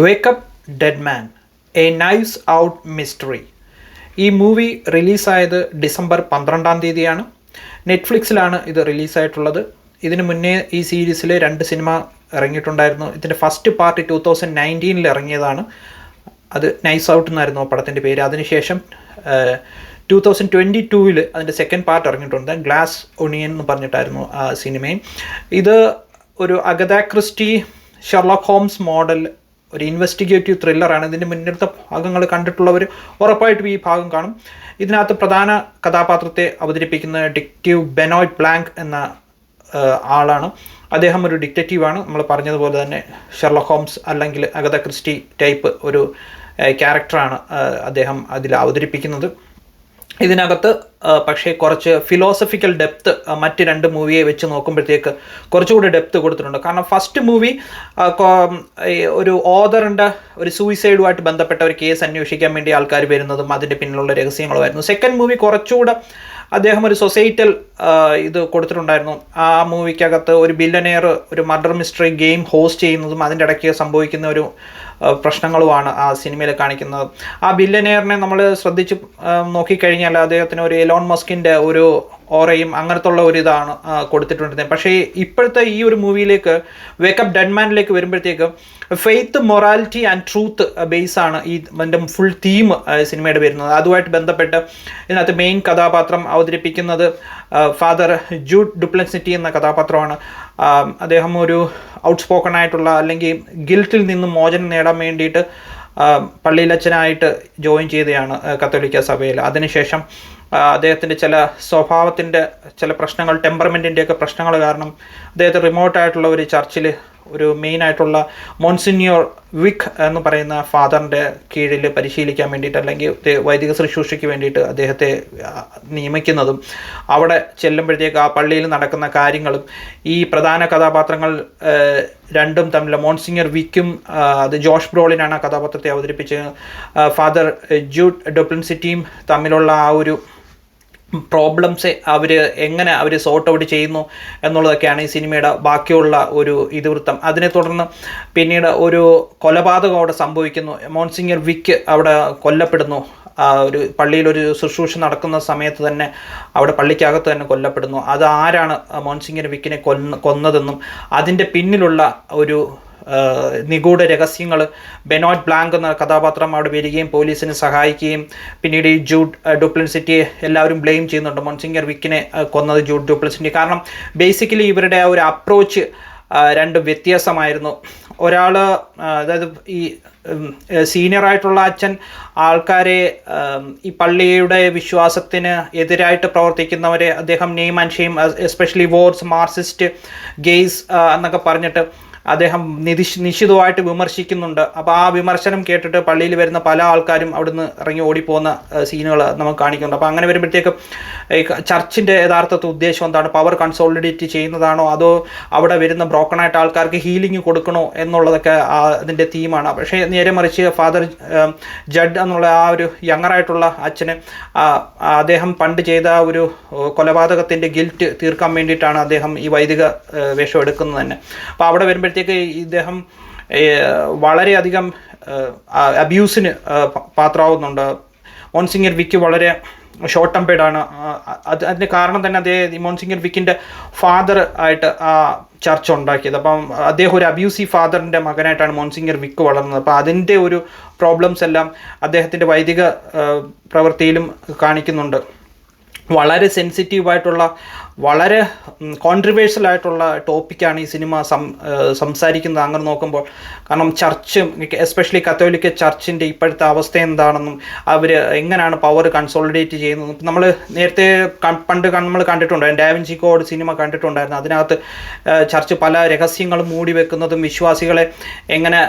Wake up dead man a knives out mystery ഈ movie റിലീസായത് December പന്ത്രണ്ടാം തീയതിയാണ്. നെറ്റ്ഫ്ലിക്സിലാണ് ഇത് റിലീസായിട്ടുള്ളത്. ഇതിന് മുന്നേ ഈ സീരീസിൽ രണ്ട് സിനിമ ഇറങ്ങിയിട്ടുണ്ടായിരുന്നു. ഇതിന്റെ ഫസ്റ്റ് പാർട്ട് ടു തൗസൻഡ് നയന്റീനിൽ ഇറങ്ങിയതാണ്. അത് നൈസ് ഔട്ട് എന്നായിരുന്നു ആ പടത്തിന്റെ പേര്. അതിനുശേഷം ടു തൗസൻഡ് ട്വന്റി ടൂവിൽ അതിന്റെ സെക്കൻഡ് പാർട്ട് ഇറങ്ങിയിട്ടുണ്ട്. ഗ്ലാസ് ഒണിയൻ എന്ന് പറഞ്ഞിട്ടായിരുന്നു ആ സിനിമയും. ഇത് ഒരു Agatha Christie Sherlock Holmes model ഒരു ഇൻവെസ്റ്റിഗേറ്റീവ് ത്രില്ലറാണ് ഇതിന്റെ മുന്നിലത്തെ ഭാഗങ്ങൾ കണ്ടിട്ടുള്ളവർ ഉറപ്പായിട്ടും ഈ ഭാഗം കാണും. ഇതിനകത്ത് പ്രധാന കഥാപാത്രത്തെ അവതരിപ്പിക്കുന്ന ഡിക്റ്റീവ് ബെനോയ് ബ്ലാങ്ക് എന്ന ആളാണ്. അദ്ദേഹം ഒരു ഡിറ്റക്റ്റീവാണ് നമ്മൾ പറഞ്ഞതുപോലെ തന്നെ ഷെർലോ ഹോംസ് അല്ലെങ്കിൽ അഗത ക്രിസ്റ്റി ടൈപ്പ് ഒരു ക്യാരക്ടറാണ് അദ്ദേഹം അതിൽ അവതരിപ്പിക്കുന്നത്. ഇതിനകത്ത് പക്ഷേ കുറച്ച് ഫിലോസഫിക്കൽ ഡെപ്ത് മറ്റ് രണ്ട് മൂവിയെ വെച്ച് നോക്കുമ്പോഴത്തേക്ക് കുറച്ചുകൂടി ഡെപ്ത് കൊടുത്തിട്ടുണ്ട്. കാരണം ഫസ്റ്റ് മൂവി ഒരു ഓദറിന്റെ ഒരു സൂയിസൈഡുമായിട്ട് ബന്ധപ്പെട്ട ഒരു കേസ് അന്വേഷിക്കാൻ വേണ്ടി ആൾക്കാർ വരുന്നതും അതിന്റെ പിന്നിലുള്ള രഹസ്യങ്ങളുമായിരുന്നു. സെക്കൻഡ് മൂവി കുറച്ചുകൂടെ അദ്ദേഹം ഒരു സൊസൈറ്റൽ ഇത് കൊടുത്തിട്ടുണ്ടായിരുന്നു. ആ മൂവിക്കകത്ത് ഒരു ബില്ലനെയർ ഒരു മർഡർ മിസ്റ്ററി ഗെയിം ഹോസ്റ്റ് ചെയ്യുന്നതും അതിന്റെ ഇടയ്ക്ക് സംഭവിക്കുന്ന ഒരു പ്രശ്നങ്ങളുമാണ് ആ സിനിമയിൽ കാണിക്കുന്നത്. ആ ബില്ലനെയറിനെ നമ്മൾ ശ്രദ്ധിച്ച് നോക്കിക്കഴിഞ്ഞാൽ അദ്ദേഹത്തിന് ഒരു എലോൺ മസ്കിന്റെ ഒരു ഓറയും അങ്ങനത്തുള്ള ഒരു ഇതാണ് ആ, പക്ഷേ ഇപ്പോഴത്തെ ഈ ഒരു മൂവിയിലേക്ക് വേക്കപ്പ് ഡെഡ്മാനിലേക്ക് വരുമ്പോഴത്തേക്ക് faith morality and truth base ആണ് ഈ എന്റെ ഫുൾ തീം സിനിമയുടെ വരുന്നത്. അതുമായിട്ട് ബന്ധപ്പെട്ട് ഇതിനകത്ത് മെയിൻ കഥാപാത്രം അവതരിപ്പിക്കുന്നത് ഫാദർ ജൂഡ് ഡുപ്ലൻസിറ്റി എന്ന കഥാപാത്രമാണ്. അദ്ദേഹം ഒരു ഔട്ട് സ്പോക്കൺ ആയിട്ടുള്ള അല്ലെങ്കിൽ ഗിൽറ്റിൽ നിന്നും മോചനം നേടാൻ വേണ്ടിയിട്ട് പള്ളിയിലച്ഛനായിട്ട് ജോയിൻ ചെയ്തതാണ് കത്തോലിക്ക സഭയിൽ. അതിനുശേഷം അദ്ദേഹത്തിന്റെ ചില സ്വഭാവത്തിന്റെ ചില പ്രശ്നങ്ങൾ ടെമ്പർമെന്റിന്റെയൊക്കെ പ്രശ്നങ്ങൾ കാരണം അദ്ദേഹത്തെ റിമോട്ടായിട്ടുള്ള ഒരു ചർച്ചിൽ ഒരു മെയിൻ ആയിട്ടുള്ള മോൺസിന്യോർ വിക് എന്ന് പറയുന്ന ഫാദറിന്റെ കീഴിൽ പരിശീലിക്കാൻ വേണ്ടിയിട്ട് അല്ലെങ്കിൽ വൈദിക ശുശ്രൂഷയ്ക്ക് വേണ്ടിയിട്ട് അദ്ദേഹത്തെ നിയമിക്കുന്നതും അവിടെ ചെല്ലുമ്പോഴത്തേക്ക് ആ പള്ളിയിൽ നടക്കുന്ന കാര്യങ്ങളും ഈ പ്രധാന കഥാപാത്രങ്ങൾ രണ്ടും തമ്മിൽ മോൺസിങ്ങർ വിക്കും അത് ജോഷ് ബ്രോളിനാണ് ആ കഥാപാത്രത്തെ അവതരിപ്പിച്ച് ഫാദർ ജൂഡ് ഡൊപ്ലിൻസിറ്റിയും തമ്മിലുള്ള ആ ഒരു പ്രോബ്ലംസ് അവർ എങ്ങനെ അവർ സോർട്ട് ഔട്ട് ചെയ്യുന്നു എന്നുള്ളതൊക്കെയാണ് ഈ സിനിമയുടെ ബാക്കിയുള്ള ഒരു ഇതിവൃത്തം. അതിനെ തുടർന്ന് പിന്നീട് ഒരു കൊലപാതകം അവിടെ സംഭവിക്കുന്നു. മോൺസിംഗർ വിക്ക് അവിടെ കൊല്ലപ്പെടുന്നു. ഒരു പള്ളിയിലൊരു ശുശ്രൂഷ നടക്കുന്ന സമയത്ത് തന്നെ അവിടെ പള്ളിക്കകത്ത് തന്നെ കൊല്ലപ്പെടുന്നു. അത് ആരാണ് മോൺസിംഗർ വിക്കിനെ കൊന്ന കൊന്നതെന്നും അതിന്റെ പിന്നിലുള്ള ഒരു നിഗൂഢ രഹസ്യങ്ങൾ ബെനോറ്റ് ബ്ലാങ്ക് എന്ന കഥാപാത്രം അവിടെ വരികയും പോലീസിനെ സഹായിക്കുകയും പിന്നീട് ഈ ജൂഡ് ഡ്യൂപ്ലിൻസിറ്റിയെ എല്ലാവരും ബ്ലെയിം ചെയ്യുന്നുണ്ട്. മോൺസിംഗർ വിക്കിനെ കൊന്നത് ജൂഡ് ഡുപ്ലിസിറ്റി. കാരണം ബേസിക്കലി ഇവരുടെ ആ ഒരു അപ്രോച്ച് രണ്ടും വ്യത്യാസമായിരുന്നു. ഒരാൾ അതായത് ഈ സീനിയർ ആയിട്ടുള്ള അച്ഛൻ ആൾക്കാരെ ഈ പള്ളിയുടെ വിശ്വാസത്തിന് എതിരായിട്ട് പ്രവർത്തിക്കുന്നവരെ അദ്ദേഹം name and shame especially whores Marxist gays എന്നൊക്കെ പറഞ്ഞിട്ട് അദ്ദേഹം നിതിഷ് നിശ്ചിതമായിട്ട് വിമർശിക്കുന്നുണ്ട്. അപ്പോൾ ആ വിമർശനം കേട്ടിട്ട് പള്ളിയിൽ വരുന്ന പല ആൾക്കാരും അവിടുന്ന് ഇറങ്ങി ഓടിപ്പോകുന്ന സീനുകൾ നമുക്ക് കാണിക്കുന്നുണ്ട്. അപ്പോൾ അങ്ങനെ വരുമ്പോഴത്തേക്കും ഈ ചർച്ചിന്റെ യഥാർത്ഥത്തെ ഉദ്ദേശം എന്താണ്? പവർ കൺസോളിഡേറ്റ് ചെയ്യുന്നതാണോ? അതോ അവിടെ വരുന്ന ബ്രോക്കൺ ആയിട്ട് ആൾക്കാർക്ക് ഹീലിംഗ് കൊടുക്കണോ എന്നുള്ളതൊക്കെ അതിന്റെ തീമാണ് പക്ഷേ നേരെ മറിച്ച് ഫാദർ ജഡ് എന്നുള്ള ആ ഒരു യങ്ങറായിട്ടുള്ള അച്ഛന് അദ്ദേഹം പണ്ട് ചെയ്ത ഒരു കൊലപാതകത്തിന്റെ ഗിൽറ്റ് തീർക്കാൻ വേണ്ടിയിട്ടാണ് അദ്ദേഹം ഈ വൈദിക വേഷം എടുക്കുന്നത് തന്നെ. അപ്പോൾ അവിടെ വരുമ്പോഴത്തേക്ക് ഇദ്ദേഹം വളരെയധികം അബ്യൂസിന് പാത്രമാവുന്നുണ്ട്. മോൻസിംഗർ വിക്ക് വളരെ ഷോർട്ട് ആ, അത് അതിന് കാരണം തന്നെ അദ്ദേഹം മോൻസിംഗർ വിക്കിന്റെ ഫാദർ ആയിട്ട് ആ ചർച്ച ഉണ്ടാക്കിയത്. അപ്പം അദ്ദേഹം ഒരു അബ്യൂസീവ് ഫാദറിന്റെ മകനായിട്ടാണ് മോൻസിംഗർ വിക്ക് വളർന്നത്. അപ്പോൾ അതിന്റെ ഒരു പ്രോബ്ലംസ് എല്ലാം അദ്ദേഹത്തിന്റെ വൈദിക പ്രവൃത്തിയിലും കാണിക്കുന്നുണ്ട്. വളരെ സെൻസിറ്റീവ് ആയിട്ടുള്ള വളരെ കോൺട്രിവേഴ്ഷ്യൽ ആയിട്ടുള്ള ടോപ്പിക്കാണ് ഈ സിനിമ സംസാരിക്കുന്നത് അങ്ങനെ നോക്കുമ്പോൾ. കാരണം ചർച്ചും എസ്പെഷ്യലി കത്തോലിക്ക ചർച്ചിന്റെ ഇപ്പോഴത്തെ അവസ്ഥ എന്താണെന്നും അവർ എങ്ങനെയാണ് പവർ കൺസോളിഡേറ്റ് ചെയ്യുന്നതും നമ്മൾ നേരത്തെ പണ്ട് നമ്മൾ കണ്ടിട്ടുണ്ടായിരുന്നു ഡാവിൻസി കോഡ് സിനിമ കണ്ടിട്ടുണ്ടായിരുന്നു. അതിനകത്ത് ചർച്ച് പല രഹസ്യങ്ങളും മൂടി വെക്കുന്നതും വിശ്വാസികളെ എങ്ങനെ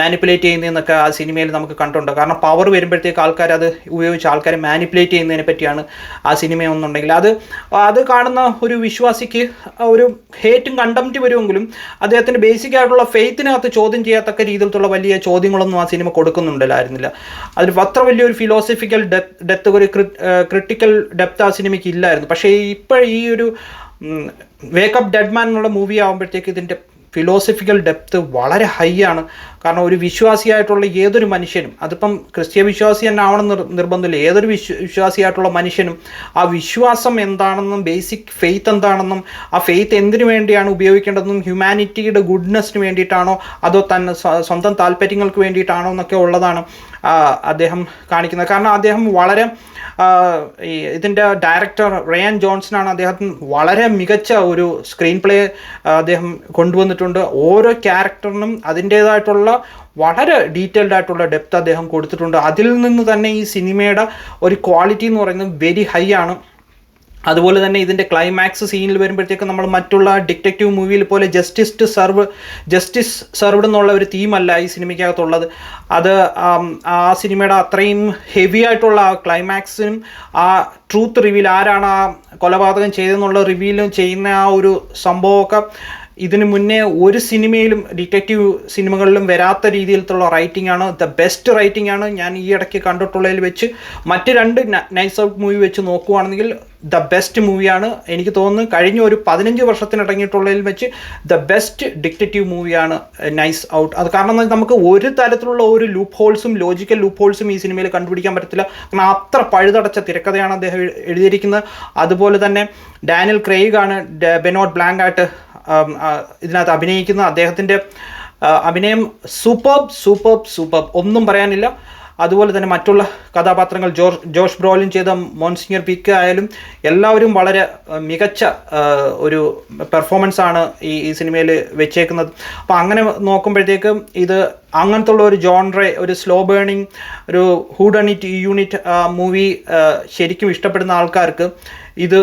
മാനിപ്പുലേറ്റ് ചെയ്യുന്നതെന്നൊക്കെ ആ സിനിമയിൽ നമുക്ക് കണ്ടിട്ടുണ്ട്. കാരണം പവർ വരുമ്പോഴത്തേക്ക് ആൾക്കാർ അത് ഉപയോഗിച്ച് ആൾക്കാരെ മാനിപ്പുലേറ്റ് ചെയ്യുന്നതിനെ പറ്റിയാണ് ആ സിനിമ ഒന്നുണ്ടെങ്കിൽ. അത് അത് കാണുന്ന ഒരു വിശ്വാസിക്ക് ഒരു ഹേറ്റും കണ്ടംറ്റ് വരുമെങ്കിലും അദ്ദേഹത്തിന്റെ ബേസിക് ആയിട്ടുള്ള ഫെയ്ത്തിനകത്ത് ചോദ്യം ചെയ്യാത്തക്ക രീതിയിലുള്ള വലിയ ചോദ്യങ്ങളൊന്നും ആ സിനിമ കൊടുക്കുന്നുണ്ടായിരുന്നില്ല അതിൽ അത്ര വലിയൊരു ഫിലോസഫിക്കൽ ഡെത്ത് ഡെപ്ത് ഒരു ക്രിട്ടിക്കൽ ഡെപ്ത് ആ സിനിമയ്ക്ക് ഇല്ലായിരുന്നു. പക്ഷേ ഇപ്പോൾ ഈ ഒരു വേക്കപ്പ് ഡെഡ് മാൻ എന്നുള്ള മൂവി ആകുമ്പോഴത്തേക്ക് ഇതിന്റെ ഫിലോസഫിക്കൽ ഡെപ്ത് വളരെ ഹൈ ആണ്. കാരണം ഒരു വിശ്വാസിയായിട്ടുള്ള ഏതൊരു മനുഷ്യനും അതിപ്പം ക്രിസ്ത്യ വിശ്വാസി തന്നെ ആവണം നിർബന്ധമില്ല. ഏതൊരു വിശ്വ വിശ്വാസിയായിട്ടുള്ള മനുഷ്യനും ആ വിശ്വാസം എന്താണെന്നും ബേസിക് ഫെയ്ത്ത് എന്താണെന്നും ആ ഫെയ്ത്ത് എന്തിനു വേണ്ടിയാണ് ഉപയോഗിക്കേണ്ടതെന്നും ഹ്യൂമാനിറ്റിയുടെ ഗുഡ്നെസ്സിന് വേണ്ടിയിട്ടാണോ അതോ തന്നെ സ്വന്തം താല്പര്യങ്ങൾക്ക് വേണ്ടിയിട്ടാണോ എന്നൊക്കെ ഉള്ളതാണ് അദ്ദേഹം കാണിക്കുന്നത്. കാരണം അദ്ദേഹം വളരെ ഇതിന്റെ ഡയറക്ടർ റയാൻ ജോൺസൺ ആണ് അദ്ദേഹത്തിന് വളരെ മികച്ച ഒരു സ്ക്രീൻ പ്ലേ അദ്ദേഹം കൊണ്ടുവന്നിട്ടുണ്ട്. ഓരോ ക്യാരക്ടറിനും അതിന്റേതായിട്ടുള്ള വളരെ ഡീറ്റെയിൽഡ് ആയിട്ടുള്ള ഡെപ്ത് അദ്ദേഹം കൊടുത്തിട്ടുണ്ട്. അതിൽ നിന്ന് തന്നെ ഈ സിനിമയുടെ ഒരു ക്വാളിറ്റി എന്ന് പറയുന്നത് വെരി ഹൈ ആണ്. അതുപോലെ തന്നെ ഇതിന്റെ ക്ലൈമാക്സ് സീനിൽ വരുമ്പോഴത്തേക്ക് നമ്മൾ മറ്റുള്ള ഡിറ്റക്റ്റീവ് മൂവിയിൽ പോലെ justice to serve justice served എന്നുള്ള ഒരു തീമല്ല ഈ സിനിമയ്ക്കകത്തുള്ളത് അത് ആ സിനിമയുടെ അത്രയും ഹെവി ആയിട്ടുള്ള ആ ക്ലൈമാക്സിനും ആ ട്രൂത്ത് റിവീൽ ആരാണ് ആ കൊലപാതകം ചെയ്തെന്നുള്ള റിവീലും ചെയ്യുന്ന ആ ഒരു സംഭവമൊക്കെ ഇതിനു മുന്നേ ഒരു സിനിമയിലും ഡിറ്റക്റ്റീവ് സിനിമകളിലും വരാത്ത രീതിയിലുള്ള റൈറ്റിംഗ് ആണ്. ദ ബെസ്റ്റ് റൈറ്റിംഗ് ആണ് ഞാൻ ഈ ഇടയ്ക്ക് കണ്ടിട്ടുള്ളതിൽ വെച്ച് മറ്റ് രണ്ട് നൈസ് ഔട്ട് മൂവി വെച്ച് നോക്കുവാണെങ്കിൽ ദ ബെസ്റ്റ് മൂവിയാണ് എനിക്ക് തോന്നുന്നു. കഴിഞ്ഞ ഒരു പതിനഞ്ച് വർഷത്തിനിറങ്ങിയിട്ടുള്ളതിൽ വെച്ച് ദ ബെസ്റ്റ് ഡിക്റ്റേറ്റീവ് മൂവിയാണ് നൈസ് ഔട്ട്. അത് കാരണം നമുക്ക് ഒരു തരത്തിലുള്ള ഒരു ലൂപ്പ് ഹോൾസും ലോജിക്കൽ ലൂപ്പ് ഹോൾസും ഈ സിനിമയിൽ കണ്ടുപിടിക്കാൻ പറ്റത്തില്ല. കാരണം അത്ര പഴുതടച്ച തിരക്കഥയാണ് അദ്ദേഹം എഴുതിയിരിക്കുന്നത്. അതുപോലെ തന്നെ ഡാനിയൽ ക്രെയ്ഗാണ് ബെനോട്ട് ബ്ലാങ്ക് ആയിട്ട് ഇതിനകത്ത് അഭിനയിക്കുന്നത് അദ്ദേഹത്തിന്റെ അഭിനയം സൂപ്പർബ് സൂപ്പർബ് സൂപ്പർബ് ഒന്നും പറയാനില്ല. അതുപോലെ തന്നെ മറ്റുള്ള കഥാപാത്രങ്ങൾ ജോർജ് ജോഷ് ബ്രോലിൻ ചെയ്ത മോൺസിംഗർ പിക്ക് ആയാലും എല്ലാവരും വളരെ മികച്ച ഒരു പെർഫോമൻസ് ആണ് ഈ ഈ സിനിമയിൽ വെച്ചേക്കുന്നത്. അപ്പോൾ അങ്ങനെ നോക്കുമ്പോഴത്തേക്കും ഇത് അങ്ങനത്തെ ഉള്ള ഒരു ജോൺറെ ഒരു സ്ലോ ബേണിംഗ് ഒരു ഹൂഡണിറ്റ് യൂണിറ്റ് മൂവി ശരിക്കും ഇഷ്ടപ്പെടുന്ന ആൾക്കാർക്ക് ഇത്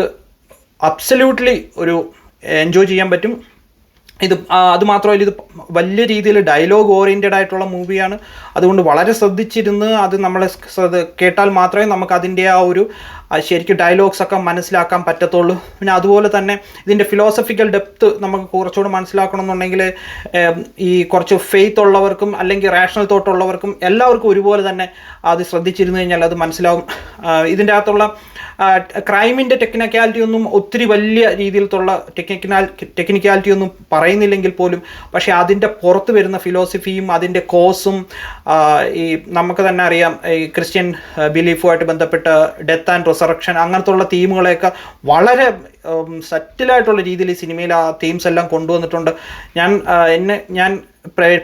അബ്സല്യൂട്ട്ലി ഒരു എൻജോയ് ചെയ്യാൻ പറ്റും. ഇത് അത് മാത്രമല്ല ഇത് വലിയ രീതിയിൽ ഡയലോഗ് ഓറിയന്റഡ് ആയിട്ടുള്ള മൂവിയാണ് അതുകൊണ്ട് വളരെ ശ്രദ്ധിച്ചിരുന്ന് അത് നമ്മളെ കേട്ടാൽ മാത്രമേ നമുക്ക് അതിന്റെ ആ ഒരു ശരിക്കും ഡയലോഗ്സ് ഒക്കെ മനസ്സിലാക്കാൻ പറ്റത്തുള്ളൂ. പിന്നെ അതുപോലെ തന്നെ ഇതിന്റെ ഫിലോസഫിക്കൽ ഡെപ്ത് നമുക്ക് കുറച്ചുകൂടെ മനസ്സിലാക്കണമെന്നുണ്ടെങ്കിൽ ഈ കുറച്ച് ഫെയ്ത്ത് ഉള്ളവർക്കും അല്ലെങ്കിൽ റാഷണൽ തോട്ട് ഉള്ളവർക്കും എല്ലാവർക്കും ഒരുപോലെ തന്നെ അത് ശ്രദ്ധിച്ചിരുന്നു കഴിഞ്ഞാൽ അത് മനസ്സിലാവും. ഇതിന്റെ അകത്തുള്ള ക്രൈമിന്റെ ടെക്നിക്കാലിറ്റി ഒന്നും ഒത്തിരി വലിയ രീതിയിലുള്ള ടെക്നിക്കൽ ടെക്നിക്കാലിറ്റി ഒന്നും പറയുന്നില്ലെങ്കിൽ പോലും പക്ഷേ അതിന്റെ പുറത്ത് വരുന്ന ഫിലോസഫിയും അതിന്റെ കോസും ഈ നമുക്ക് തന്നെ അറിയാം ഈ ക്രിസ്ത്യൻ ബിലീഫുമായിട്ട് ബന്ധപ്പെട്ട ഡെത്ത് ആൻഡ് റിസറക്ഷൻ അങ്ങനത്തെ ഉള്ള തീമുകളെയൊക്കെ വളരെ സറ്റിലായിട്ടുള്ള രീതിയിൽ ഈ സിനിമയിൽ ആ തീംസ് എല്ലാം കൊണ്ടുവന്നിട്ടുണ്ട്. ഞാൻ എന്നെ ഞാൻ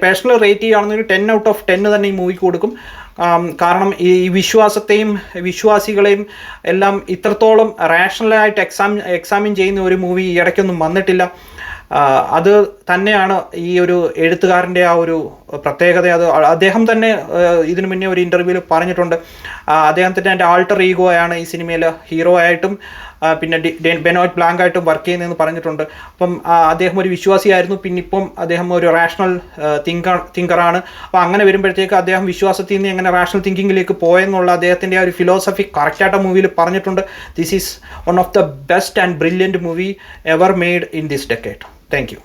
പേഴ്സണൽ റേറ്റ് ചെയ്യുകയാണെന്നൊരു ടെൻ ഔട്ട് ഓഫ് ടെന്ന് തന്നെ ഈ മൂവിക്ക് കൊടുക്കും. കാരണം ഈ വിശ്വാസത്തെയും വിശ്വാസികളെയും എല്ലാം ഇത്രത്തോളം റാഷണലായിട്ട് എക്സാം എക്സാമിൻ ചെയ്യുന്ന ഒരു മൂവി ഈ ഇടയ്ക്കൊന്നും വന്നിട്ടില്ല. അത് തന്നെയാണ് ഈ ഒരു എഴുത്തുകാരന്റെ ആ ഒരു പ്രത്യേകത. അത് അദ്ദേഹം തന്നെ ഇതിനു മുന്നേ ഒരു ഇന്റർവ്യൂവിൽ പറഞ്ഞിട്ടുണ്ട്. അദ്ദേഹത്തിന്റെ എന്റെ ആൾട്ടർ ആണ് ഈ സിനിമയിൽ ഹീറോ ആയിട്ടും പിന്നെ ബെനോയ്റ്റ് ബ്ലാങ്ക് ആയിട്ടും വർക്ക് ചെയ്യുന്നതെന്ന് പറഞ്ഞിട്ടുണ്ട്. അപ്പം അദ്ദേഹം ഒരു വിശ്വാസിയായിരുന്നു. പിന്നെ ഇപ്പം അദ്ദേഹം ഒരു റാഷണൽ തിങ്കർ തിങ്കറാണ് അപ്പോൾ അങ്ങനെ വരുമ്പോഴത്തേക്ക് അദ്ദേഹം വിശ്വാസത്തിൽ നിന്ന് എങ്ങനെ റാഷണൽ തിങ്കിങ്ങിലേക്ക് പോയെന്നുള്ള അദ്ദേഹത്തിന്റെ ആ ഒരു ഫിലോസഫി കറക്റ്റായിട്ട് മൂവിയിൽ പറഞ്ഞിട്ടുണ്ട്. This is one of the best and brilliant movie ever made in this decade thank you